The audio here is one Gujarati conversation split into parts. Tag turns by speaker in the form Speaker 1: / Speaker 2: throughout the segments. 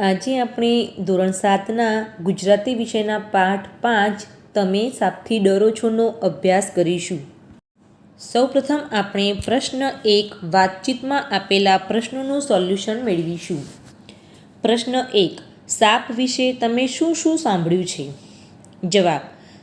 Speaker 1: આજે આપણે ધોરણ સાતના ગુજરાતી વિષયના પાઠ પાંચ, તમે સાપથી ડરો છોનો અભ્યાસ કરીશું. સૌપ્રથમ આપણે પ્રશ્ન એક વાતચીતમાં આપેલા પ્રશ્નોનું સોલ્યુશન મેળવીશું. પ્રશ્ન એક, સાપ વિશે તમે શું શું સાંભળ્યું છે? જવાબ,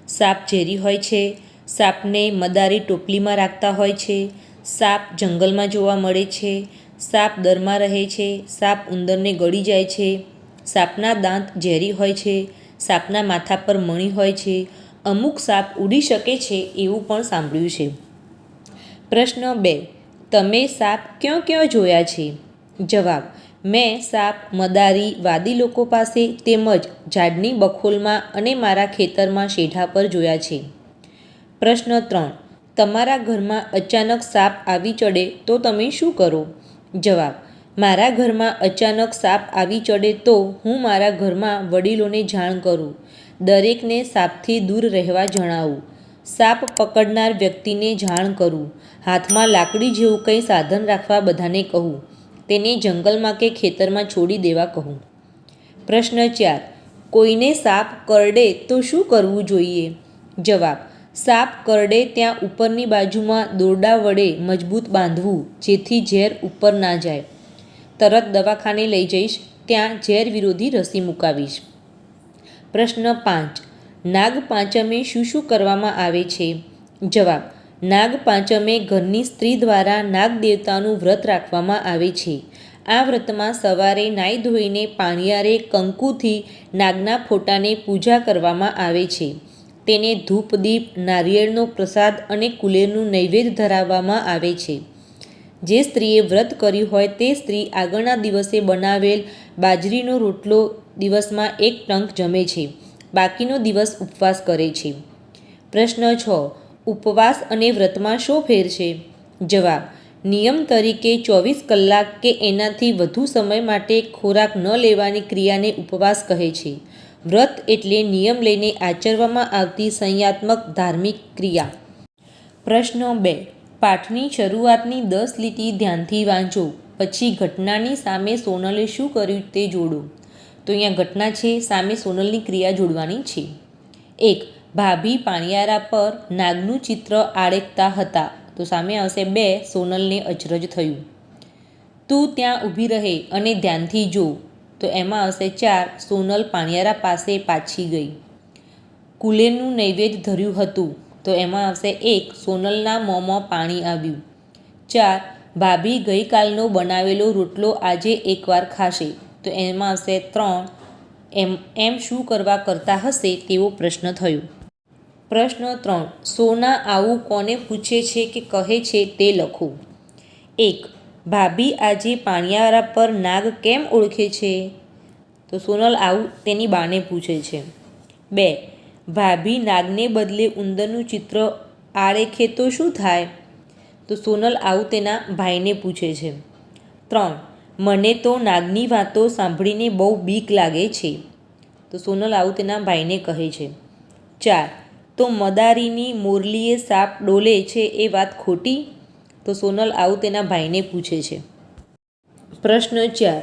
Speaker 1: સાપ ઝેરી હોય છે, સાપને મદારી ટોપલીમાં રાખતા હોય છે, સાપ જંગલમાં જોવા મળે છે સાપ દરમાં રહે છે, સાપ ઉંદરને ગળી જાય છે, સાપના દાંત ઝેરી હોય છે, સાપના માથા પર મણી હોય છે, અમુક સાપ ઉડી શકે છે એવું પણ સાંભળ્યું છે. પ્રશ્ન બે, તમે સાપ ક્યાં ક્યાં જોયા છે? જવાબ, મેં સાપ, મદારી, વાદી લોકો પાસે તેમજ ઝાડની બખોલમાં અને મારા ખેતરમાં શેઢા પર જોયા છે. પ્રશ્ન ત્રણ, તમારા ઘરમાં અચાનક સાપ આવી ચડે તો તમે શું કરો? જવાબ, મારા ઘરમાં અચાનક સાપ આવી ચડે તો હું મારા ઘરમાં વડીલોને જાણ કરું, દરેકને સાપથી દૂર રહેવા જણાવું, સાપ પકડનાર વ્યક્તિને જાણ કરું, હાથમાં લાકડી જેવું કંઈ સાધન રાખવા બધાને કહું, તેને જંગલમાં કે ખેતરમાં છોડી દેવા કહું. પ્રશ્ન ચાર, કોઈને સાપ કરડે તો શું કરવું જોઈએ? જવાબ સાપ કરડે ત્યાં ઉપરની બાજુમાં દોરડા વડે મજબૂત બાંધવું, જેથી ઝેર ઉપર ના જાય. તરત દવાખાને લઈ જઈશ, ત્યાં ઝેર વિરોધી રસી મુકાવીશ. પ્રશ્ન પાંચ. નાગ પાંચમે શું શું કરવામાં આવે છે? જવાબ. નાગ પાંચમે ઘરની સ્ત્રી દ્વારા નાગ દેવતાનું વ્રત રાખવામાં આવે છે. આ વ્રતમાં સવારે નાહી ધોઈને પાણીયારે કંકુથી નાગના ફોટાને પૂજા કરવામાં આવે છે. તેને ધૂપ, દીપ, નારિયેળનો પ્રસાદ અને કુલેરનું નૈવેદ્ય ધરાવવામાં આવે છે. જે સ્ત્રીએ વ્રત કર્યું હોય તે સ્ત્રી આગળના દિવસે બનાવેલ બાજરીનો રોટલો દિવસમાં એક ટંક જમે છે. બાકીનો દિવસ ઉપવાસ કરે છે. પ્રશ્ન છ, ઉપવાસ અને વ્રતમાં શો ફેર છે? જવાબ, નિયમ તરીકે ચોવીસ કલાક કે એનાથી વધુ સમય માટે ખોરાક ન લેવાની ક્રિયાને ઉપવાસ કહે છે. વ્રત એટલે નિયમ લઈને આચરવામાં આવતી સંયાત્મક ધાર્મિક ક્રિયા. પ્રશ્ન બે. પાઠની શરૂઆતની દસ લીટી ધ્યાનથી વાંચો. પછી ઘટનાની સામે સોનલે શું કર્યું તે જોડો. તો અહીંયા ઘટના છે, સામે સોનલની ક્રિયા જોડવાની છે. એક. ભાભી પાણિયારા પર નાગનું ચિત્ર આળેકતા હતા. તો સામે આવશે બે, સોનલને અચરજ થયું. તું ત્યાં ઊભી રહે અને ધ્યાનથી જો. તો એમાં હશે ચાર, સોનલ પાણિયારા પાસે પાછી ગઈ. કુલેરનું નૈવેદ્ય ધર્યું હતું, તો એમાં આવશે એક, સોનલના મોંમાં પાણી આવ્યું. ચાર, ભાભી ગઈકાલનો બનાવેલો રોટલો આજે એકવાર ખાશે, તો એમાં આવશે ત્રણ, એમ એમ શું કરવા કરતા હશે તેવો પ્રશ્ન થયો. પ્રશ્ન ત્રણ, સોના આવું કોને પૂછે છે કે કહે છે તે લખો. એક ભાભી આજે પાણિયારા પર નાગ કેમ ઓળખે છે? તો સોનલ આવું, તેની બાને પૂછે છે. બે, ભાભી નાગને બદલે ઉંદરનું ચિત્ર આરેખે તો શું થાય? તો સોનલ આવું તેના ભાઈને પૂછે છે. ત્રણ, મને તો નાગની વાતો સાંભળીને બહુ બીક લાગે છે. તો સોનલ આવું તેના ભાઈને કહે છે. ચાર, તો મદારીની મોરલીએ સાપ ડોલે છે એ વાત ખોટી? તો સોનલ આવું તેના ભાઈને પૂછે છે. પ્રશ્ન ચાર.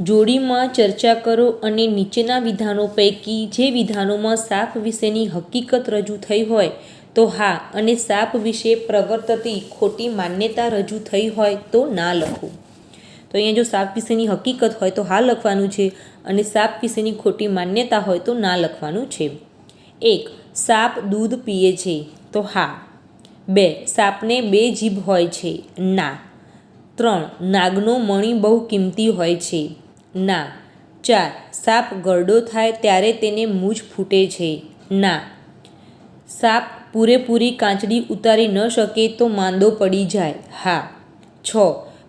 Speaker 1: જોડીમાં ચર્ચા કરો અને નીચેના વિધાનો પૈકી જે વિધાનોમાં સાપ વિશેની હકીકત રજૂ થઈ હોય તો હા અને સાપ વિશે પ્રવર્તતી ખોટી માન્યતા રજૂ થઈ હોય તો ના લખો. તો અહીંયા જો સાપ વિશેની હકીકત હોય તો હા લખવાનું છે અને સાપ વિશેની ખોટી માન્યતા હોય તો ના લખવાનું છે. એક. સાપ દૂધ પીએ છે તો હા. બે, સાપને બે જીભ હોય છે. ના. ત્રણ, નાગનો મણી બહુ કિંમતી હોય છે. ના. ચાર, સાપ ગરડો થાય ત્યારે તેને મૂછ ફૂટે છે. ના. સાપ પૂરેપૂરી કાંચડી ઉતારી ન શકે તો માંદો પડી જાય. હા. છ,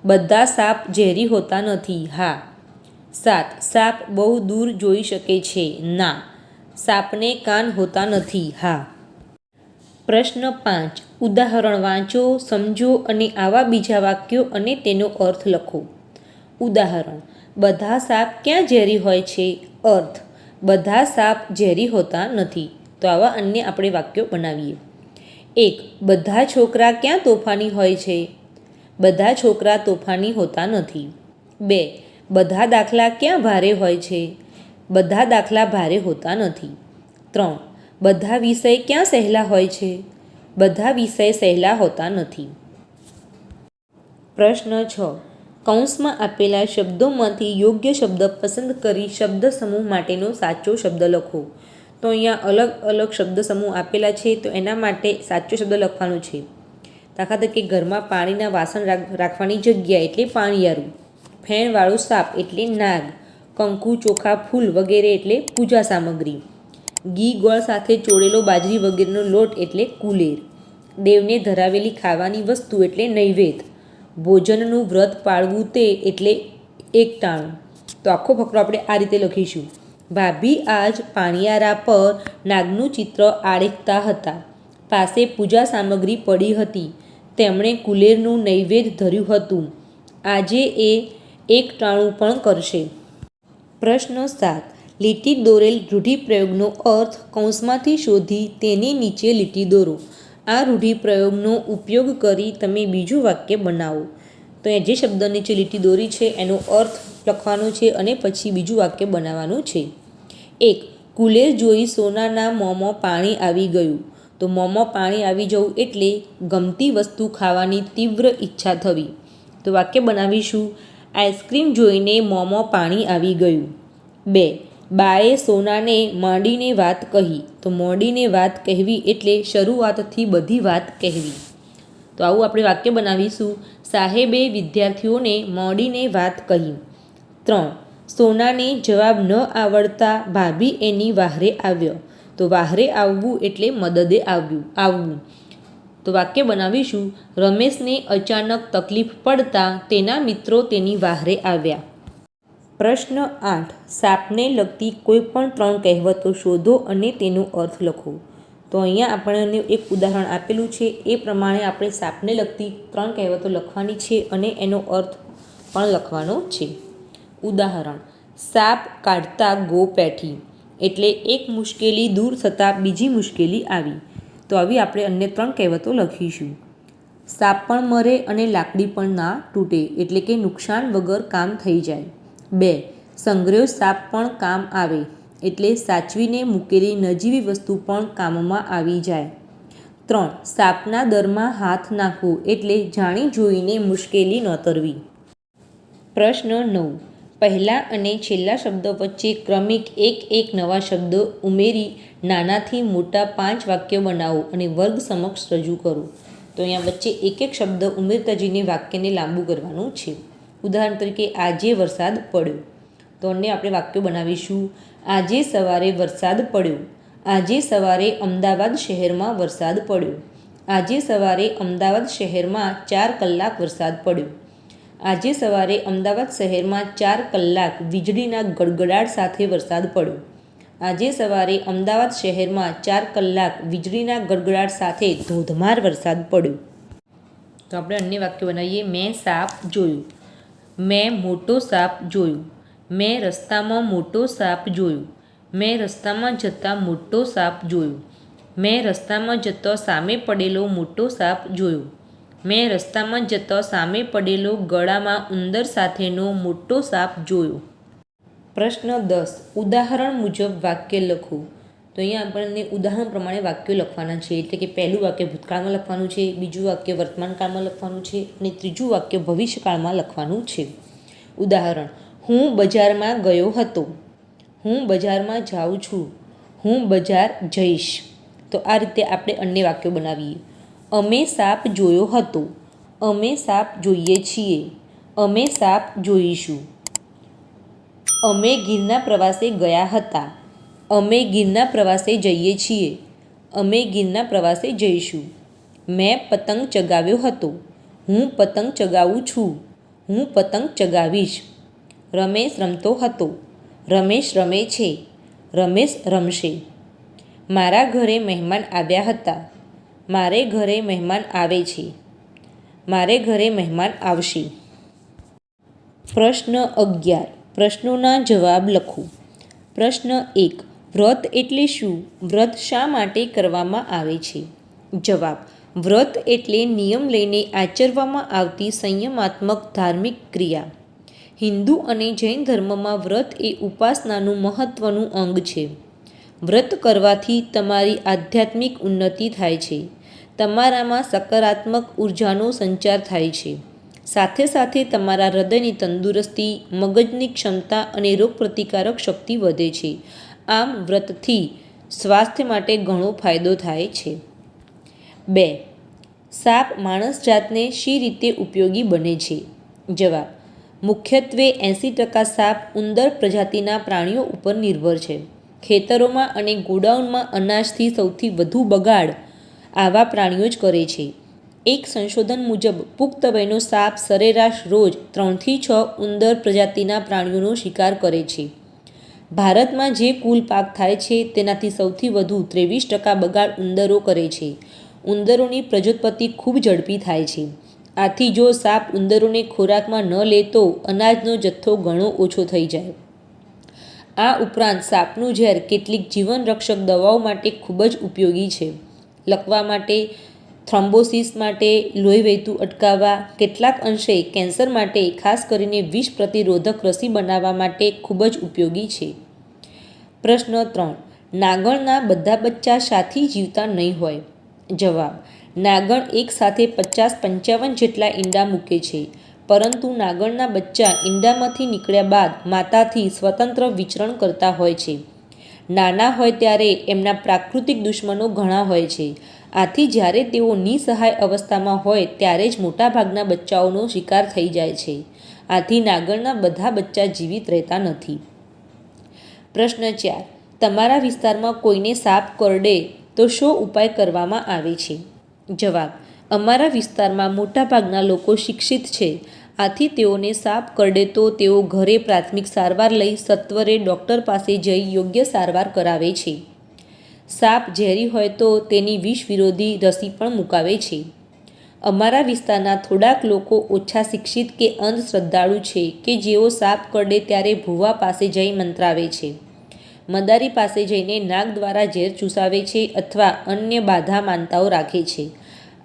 Speaker 1: બધા સાપ ઝેરી હોતા નથી. હા. સાત, સાપ બહુ દૂર જોઈ શકે છે. ના. સાપને કાન હોતા નથી. હા. પ્રશ્ન પાંચ. ઉદાહરણ વાંચો, સમજો અને આવા બીજા વાક્યો અને તેનો અર્થ લખો. ઉદાહરણ. બધા સાપ ક્યાં ઝેરી હોય છે? અર્થ. બધા સાપ ઝેરી હોતા નથી. તો આવા અન્ય આપણે વાક્યો બનાવીએ. એક. બધા છોકરા ક્યાં તોફાની હોય છે? બધા છોકરા તોફાની હોતા નથી. બે. બધા દાખલા ક્યાં ભારે હોય છે? બધા દાખલા ભારે હોતા નથી. ત્રણ. બધા વિષય ક્યાં સહેલા હોય છે? બધા વિષય સહેલા હોતા નથી. પ્રશ્ન છ. કૌંસમાં આપેલા શબ્દોમાંથી યોગ્ય શબ્દ પસંદ કરી શબ્દ સમૂહ માટેનો સાચો શબ્દ લખો. તો અહીંયા અલગ અલગ શબ્દ સમૂહ આપેલા છે, તો એના માટે સાચો શબ્દ લખવાનો છે. દાખલા તરીકે ઘરમાં પાણીના વાસણ રાખ- રાખવાની જગ્યા એટલે પાણીયારું. ફેણવાળું સાપ એટલે નાગ. કંકુ, ચોખા, ફૂલ વગેરે એટલે પૂજા સામગ્રી. ઘી, ગોળ સાથે ચોળેલો બાજરી વગેરેનો લોટ એટલે કુલેર. દેવને ધરાવેલી ખાવાની વસ્તુ એટલે નૈવેદ ભોજનનું વ્રત પાળવું તે એટલે એકટાણું. તો આખો ફકરો આપણે આ રીતે લખીશું. ભાભી, આજ પાણીયારા પર નાગનું ચિત્ર આળેખતા હતા. પાસે પૂજા સામગ્રી પડી હતી. તેમણે કુલેરનું નૈવેદ્ય ધર્યું હતું. આજે એ એકટાણું પણ કરશે. પ્રશ્ન સાત. લીટી દોરેલ રૂઢિપ્રયોગનો અર્થ કૌંસમાંથી શોધી તેની નીચે લીટી દોરો. આ રૂઢિપ્રયોગનો ઉપયોગ કરી તમે બીજું વાક્ય બનાવો. તો અહીંયા જે શબ્દ નીચે લીટી દોરી છે, એનો અર્થ લખવાનો છે અને પછી બીજું વાક્ય બનાવવાનું છે. એક, કુલેર જોઈ સોનાના મોંમાં પાણી આવી ગયું. તો મોંમાં પાણી આવી જવું એટલે ગમતી વસ્તુ ખાવાની તીવ્ર ઈચ્છા થવી. તો વાક્ય બનાવીશું. આઈસ્ક્રીમ જોઈને મોંમાં પાણી આવી ગયું. બે બાએ સોનાને માંડીને વાત કહી. તો મોડીને વાત કહેવી એટલે શરૂઆતથી બધી વાત કહેવી. તો આવું આપણે વાક્ય બનાવીશું. સાહેબે વિદ્યાર્થીઓને મોડીને વાત કહી. ત્રણ. સોનાને જવાબ ન આવડતા ભાભી એની વાહરે આવ્યો. તો વાહરે આવવું એટલે મદદે આવ્યું, આવવું. તો વાક્ય બનાવીશું. રમેશને અચાનક તકલીફ પડતા તેના મિત્રો તેની વાહરે આવ્યા. પ્રશ્ન આઠ. સાપને લગતી કોઈ પણ ત્રણ કહેવતો શોધો અને તેનો અર્થ લખો. તો અહીંયા આપણને એક ઉદાહરણ આપેલું છે. એ પ્રમાણે આપણે સાપને લગતી ત્રણ કહેવતો લખવાની છે અને એનો અર્થ પણ લખવાનો છે. ઉદાહરણ. સાપ કાઢતા ગો પેઠી. એટલે એક મુશ્કેલી દૂર થતાં બીજી મુશ્કેલી આવી. તો આવી આપણે અન્ય ત્રણ કહેવતો લખીશું. સાપ પણ મરે અને લાકડી પણ ના તૂટે. એટલે કે નુકસાન વગર કામ થઈ જાય. બે. સંગ્રહ સાપ પણ કામ આવે એટલે સાચવીને મૂકેલી નજીવી વસ્તુ પણ કામમાં આવી જાય. ત્રણ. સાપના દરમાં હાથ નાખવો એટલે જાણી જોઈને મુશ્કેલી નોતરવી પ્રશ્ન નવ. પહેલા અને છેલ્લા શબ્દો વચ્ચે ક્રમિક એક એક નવા શબ્દો ઉમેરી નાનાથી મોટા પાંચ વાક્યો બનાવો અને વર્ગ સમક્ષ રજૂ કરો. તો અહીંયા વચ્ચે એક એક શબ્દ ઉમેરતા જઈને વાક્યને લાંબુ કરવાનું છે. ઉદાહરણ તરીકે આજે વરસાદ પડ્યો. તો અન્ય આપણે વાક્યો બનાવીશું. આજે સવારે વરસાદ પડ્યો. આજે સવારે અમદાવાદ શહેરમાં વરસાદ પડ્યો. આજે સવારે અમદાવાદ શહેરમાં ચાર કલાક વરસાદ પડ્યો. આજે સવારે અમદાવાદ શહેરમાં ચાર કલાક વીજળીના ગડગડાટ સાથે વરસાદ પડ્યો. આજે સવારે અમદાવાદ શહેરમાં ચાર કલાક વીજળીના ગડગડાટ સાથે ધોધમાર વરસાદ પડ્યો. તો આપણે અન્ય વાક્ય બનાવીએ. મેં સાપ જોયું. મેં મોટો સાપ જોયો. મેં રસ્તામાં મોટો સાપ જોયો. મેં રસ્તામાં જતા મોટો સાપ જોયો. મેં રસ્તામાં જતો સામે પડેલો મોટો સાપ જોયો. મેં રસ્તામાં જતો સામે પડેલો ગળામાં ઉંદર સાથેનો મોટો સાપ જોયો. પ્રશ્ન દસ. ઉદાહરણ મુજબ વાક્ય લખો. તો અહીંયા આપણને ઉદાહરણ પ્રમાણે વાક્યો લખવાના છે. એટલે કે પહેલું વાક્ય ભૂતકાળમાં લખવાનું છે, બીજું વાક્ય વર્તમાન કાળમાં લખવાનું છે અને ત્રીજું વાક્ય ભવિષ્યકાળમાં લખવાનું છે. ઉદાહરણ, હું બજારમાં ગયો હતો. હું બજારમાં જાઉં છું. હું બજાર જઈશ. તો આ રીતે આપણે અન્ય વાક્યો બનાવીએ. અમે સાપ જોયો હતો. અમે સાપ જોઈએ છીએ. અમે સાપ જોઈશું. અમે ગીરના પ્રવાસે ગયા હતા. અમે ગીરના પ્રવાસે જઈએ છીએ. અમે ગીરના પ્રવાસે જઈશું. મેં પતંગ ચગાવ્યો હતો. હું પતંગ ચગાવું છું. હું પતંગ ચગાવીશ. રમેશ રમતો હતો. રમેશ રમે છે. રમેશ રમશે. મારા ઘરે મહેમાન આવ્યા હતા. મારે ઘરે મહેમાન આવે છે. મારે ઘરે મહેમાન આવશે. પ્રશ્ન અગિયાર. પ્રશ્નોના જવાબ લખો. પ્રશ્ન એક. વ્રત એટલે શું? વ્રત શા માટે કરવામાં આવે છે? જવાબ, વ્રત એટલે નિયમ લઈને આચરવામાં આવતી સંયમાત્મક ધાર્મિક ક્રિયા. હિન્દુ અને જૈન ધર્મમાં વ્રત એ ઉપાસનાનું મહત્ત્વનું અંગ છે. વ્રત કરવાથી તમારી આધ્યાત્મિક ઉન્નતિ થાય છે. તમારામાં સકારાત્મક ઉર્જાનો સંચાર થાય છે. સાથે સાથે તમારા હૃદયની તંદુરસ્તી, મગજની ક્ષમતા અને રોગપ્રતિકારક શક્તિ વધે છે. આમ વ્રતથી સ્વાસ્થ્ય માટે ઘણો ફાયદો થાય છે. બે, સાપ માણસ જાતને શી રીતે ઉપયોગી બને છે? જવાબ, મુખ્યત્વે એંસી ટકા સાપ ઉંદર પ્રજાતિના પ્રાણીઓ ઉપર નિર્ભર છે. ખેતરોમાં અને ગોડાઉનમાં અનાજથી સૌથી વધુ બગાડ આવા પ્રાણીઓ જ કરે છે. એક સંશોધન મુજબ, પુખ્ત વયનો સાપ સરેરાશ રોજ ત્રણથી છ ઉંદર પ્રજાતિના પ્રાણીઓનો શિકાર કરે છે. ભારતમાં જે કુલ પાક થાય છે તેનાથી સૌથી વધુ ત્રેવીસ ટકા બગાડ ઉંદરો કરે છે. ઉંદરોની પ્રજોત્પત્તિ ખૂબ ઝડપી થાય છે. આથી જો સાપ ઉંદરોને ખોરાકમાં ન લે તો અનાજનો જથ્થો ઘણો ઓછો થઈ જાય. આ ઉપરાંત સાપનું ઝેર કેટલીક જીવનરક્ષક દવાઓ માટે ખૂબ જ ઉપયોગી છે. લકવા માટે થ્રોમ્બોસિસ માટે લોહી વહેતું અટકાવવા કેટલાક અંશે કેન્સર માટે ખાસ કરીને વિષ પ્રતિરોધક રસી બનાવવા માટે ખૂબ જ ઉપયોગી છે. પ્રશ્ન ત્રણ. નાગણના બધા બચ્ચા સાથી જીવતા નહીં હોય. જવાબ. નાગણ એક સાથે પચાસ પંચાવન જેટલા ઈંડા મૂકે છે. પરંતુ નાગણના બચ્ચા ઈંડામાંથી નીકળ્યા બાદ માતાથી સ્વતંત્ર વિચરણ કરતા હોય છે. નાના હોય ત્યારે એમના પ્રાકૃતિક દુશ્મનો ઘણા હોય છે. આથી જ્યારે તેઓ નિસહાય અવસ્થામાં હોય ત્યારે જ મોટાભાગના બચ્ચાઓનો શિકાર થઈ જાય છે. આથી નાગરના બધા બચ્ચા જીવિત રહેતા નથી. પ્રશ્ન ચાર. તમારા વિસ્તારમાં કોઈને સાપ કરડે તો શો ઉપાય કરવામાં આવે છે? જવાબ. અમારા વિસ્તારમાં મોટાભાગના લોકો શિક્ષિત છે. આથી તેઓને સાપ કરડે તો તેઓ ઘરે પ્રાથમિક સારવાર લઈ સત્વરે ડૉક્ટર પાસે જઈ યોગ્ય સારવાર કરાવે છે. સાપ ઝેરી હોય તો તેની વિષ વિરોધી રસી પણ મુકાવે છે. અમારા વિસ્તારના થોડાક લોકો ઓછા શિક્ષિત કે અંધશ્રદ્ધાળુ છે કે જેઓ સાપ કરડે ત્યારે ભૂવા પાસે જઈ મંત્રાવે છે. મદારી પાસે જઈને નાક દ્વારા ઝેર ચૂસાવે છે અથવા અન્ય બાધા માનતાઓ રાખે છે.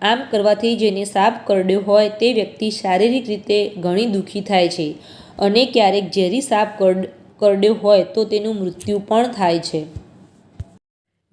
Speaker 1: આમ કરવાથી જેને સાપ કરડ્યો હોય તે વ્યક્તિ શારીરિક રીતે ઘણી દુઃખી થાય છે અને ક્યારેક ઝેરી સાપ કરડ, કરડ્યો હોય તો તેનું મૃત્યુ પણ થાય છે.